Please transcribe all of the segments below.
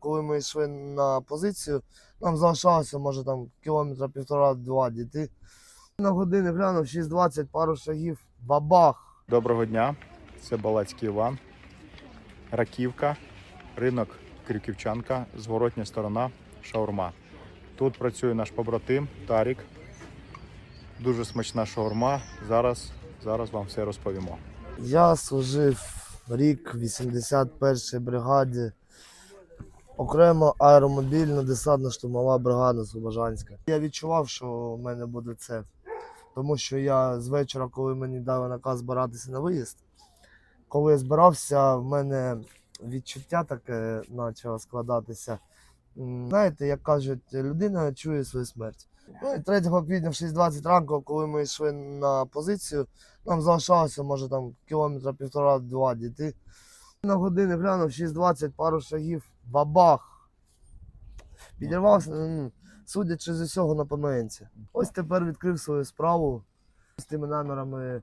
Коли ми йшли на позицію, нам залишалося, може, там кілометра півтора-два дійти. На години глянув 6.20, пару шагів, бабах. Доброго дня, це Балацький Іван, Раківка, ринок Крюківчанка, зворотня сторона шаурма. Тут працює наш побратим Тарік. Дуже смачна шаурма. Зараз, зараз вам все розповімо. Я служив рік в 81-й бригаді. Окремо аеромобільно-десантна штурмова бригада Слобожанська. Я відчував, що в мене буде це. Тому що я з вечора, коли мені дали наказ збиратися на виїзд, коли я збирався, в мене відчуття таке почало складатися. Знаєте, як кажуть, людина чує свою смерть. Ну і 3 квітня в 6.20 ранку, коли ми йшли на позицію, нам залишалося, може, там кілометра півтора-два дійти. На години глянув 6.20, пару шагів, бабах. Підірвався, ну, судячи з усього на поминці. Ось тепер відкрив свою справу з тими намірами.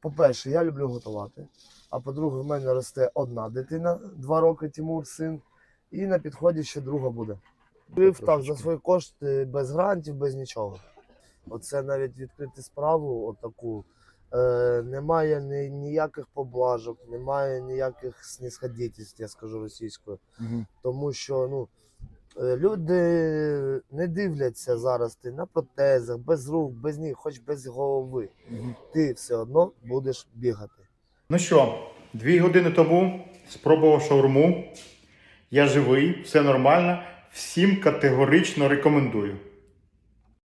По-перше, я люблю готувати. А по-друге, в мене росте одна дитина, два роки Тимур, син, і на підході ще друга буде. Відкрив так за свої кошти, без грантів, без нічого. Оце навіть відкрити справу, отаку. Е, немає ні, ніяких поблажок, немає ніяких снисходительств, я скажу російською. Тому що ну, е, люди не дивляться зараз ти на протезах, без рук, без ніг, хоч без голови. Ти все одно будеш бігати. Ну що, дві години тому спробував шаурму. Я живий, все нормально. Всім категорично рекомендую.